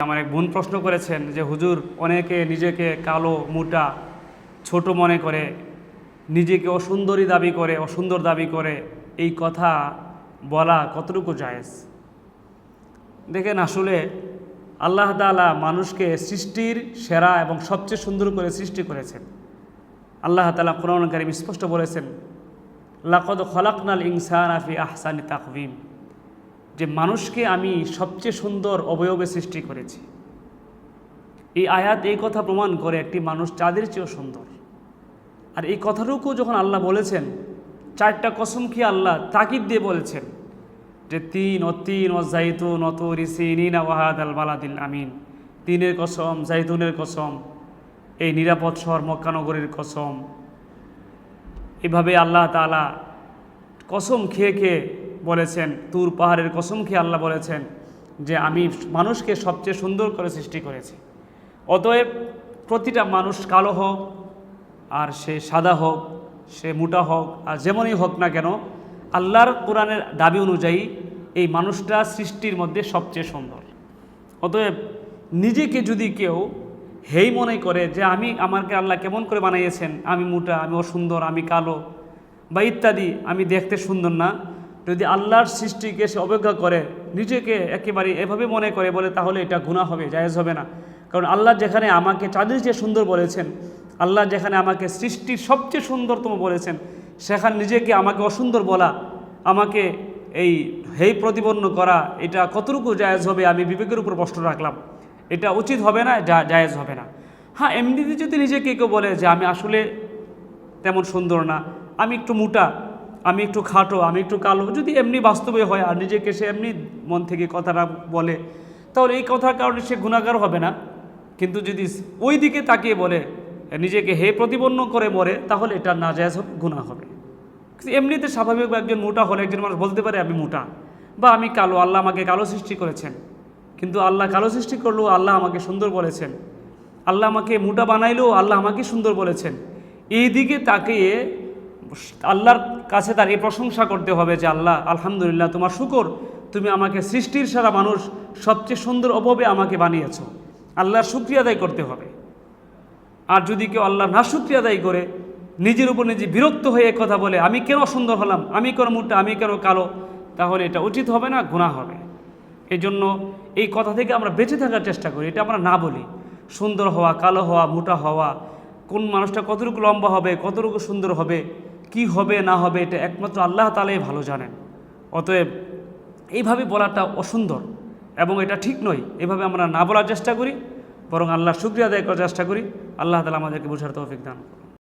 আমার এক বোন প্রশ্ন করেছেন যে, হুজুর, অনেকে নিজেকে কালো, মোটা, ছোট মনে করে, নিজেকে অসুন্দরী দাবি করে, অসুন্দর দাবি করে, এই কথা বলা কতটুকু জায়েজ? দেখেন, আসলে আল্লাহ তাআলা মানুষকে সৃষ্টির সেরা এবং সবচেয়ে সুন্দর করে সৃষ্টি করেছেন। আল্লাহ তালা কোরআন কারিম স্পষ্ট বলেছেন, লাকদ খলাকনাল ইনসান আফি আহসানি তাকভিম যে মানুষকে আমি সবচেয়ে সুন্দর অবয়বে সৃষ্টি করেছি। এই আয়াত, এই কথা প্রমাণ করে একটি মানুষ চাঁদের চেয়েও সুন্দর। আর এই কথাটুকু যখন আল্লাহ বলেছেন, চারটা কসম খেয়ে আল্লাহ তাকিদ দিয়ে বলেছেন যে, তিন ও তিন ও জাইতুন অত রিসিন ওয়াহাদ আল বালাদিল আমিন। তিনের কসম জাইতুনের কসম, এই নিরাপদ শহর মক্কানগরীর কসম। এভাবে আল্লাহ তাআলা কসম খেয়ে খেয়ে বলেছেন, তুর পাহাড়ের কসম খেয়ে আল্লাহ বলেছেন যে আমি মানুষকে সবচেয়ে সুন্দর করে সৃষ্টি করেছি। অতএব প্রতিটা মানুষ কালো হোক, আর সে সাদা হোক, সে মোটা হোক, আর যেমনই হোক না কেন, আল্লাহর কোরআনের দাবি অনুযায়ী এই মানুষটা সৃষ্টির মধ্যে সবচেয়ে সুন্দর। অতএব নিজেকে যদি কেউ হেই মনে করে যে আমি আমাকে আল্লাহ কেমন করে বানাইয়েছেন আমি মোটা, আমি অসুন্দর, আমি কালো বা ইত্যাদি, আমি দেখতে সুন্দর না যদি আল্লাহর সৃষ্টিকে সে অবজ্ঞা করে, নিজেকে একেবারে এভাবে মনে করে বলে, তাহলে এটা গুণা হবে, জায়েজ হবে না। কারণ আল্লাহ যেখানে আমাকে চাঁদের যে সুন্দর বলেছেন, আল্লাহ যেখানে আমাকে সৃষ্টির সবচেয়ে সুন্দরতম বলেছেন, সেখানে নিজেকে আমাকে অসুন্দর বলা, আমাকে এই হেই প্রতিপন্ন করা, এটা কতটুকু জায়েজ হবে আমি বিবেকের উপর প্রশ্ন রাখলাম। এটা উচিত হবে না, যা জায়েজ হবে না। হ্যাঁ এমনিতে যদি নিজেকে কেউ বলে যে, আমি আসলে তেমন সুন্দর না, আমি একটু মোটা আমি একটু খাটো, আমি একটু কালো। যদি এমনি বাস্তবে হয় আর নিজেকে সে এমনি মন থেকে কথাটা বলে, তাহলে এই কথার কারণে সে গুণাগার হবে না। কিন্তু যদি ওই দিকে তাকিয়ে বলে নিজেকে হে প্রতিপন্ন করে মরে, তাহলে এটা না যায় হবে। গুণা হবে এমনিতে স্বাভাবিক একজন মোটা হলে একজন মানুষ বলতে পারে, আমি মোটা বা, আমি কালো, আল্লাহ আমাকে কালো সৃষ্টি করেছেন। কিন্তু আল্লাহ কালো সৃষ্টি করলেও আল্লাহ আমাকে সুন্দর বলেছেন। আল্লাহ আমাকে মোটা বানাইলেও আল্লাহ আমাকে সুন্দর বলেছেন। এই দিকে তাকিয়ে আল্লাহর কাছে তার এই প্রশংসা করতে হবে যে আল্লাহ, আলহামদুলিল্লাহ, তোমার শুকর, তুমি আমাকে সৃষ্টির সারা মানুষ, সবচেয়ে সুন্দর অভাবে আমাকে বানিয়েছ। আল্লাহর শুক্রিয়া আদায় করতে হবে। আর যদি কেউ আল্লাহ না শুক্রিয়া আদায় করে, নিজের উপর নিজে বিরক্ত হয়ে কথা বলে, আমি কেন সুন্দর হলাম? আমি কেন মোটা? আমি কেন কালো? তাহলে এটা উচিত হবে না গুণা হবে। এই জন্য এই কথা থেকে আমরা বেঁচে থাকার চেষ্টা করি, এটা আমরা না বলি। সুন্দর হওয়া, কালো হওয়া, মোটা হওয়া, কোন মানুষটা কতটুকু লম্বা হবে, কতটুকু সুন্দর হবে কি হবে, না হবে, এটা একমাত্র আল্লাহ তালাই ভালো জানেন। অতএব এইভাবে বলাটা অসুন্দর এবং এটা ঠিক নয়। এভাবে আমরা না বলার চেষ্টা করি, বরং আল্লাহ শুক্রিয়া আদায় করার চেষ্টা করি। আল্লাহ তালা আমাদেরকে বোঝার অভিজ্ঞান করুন।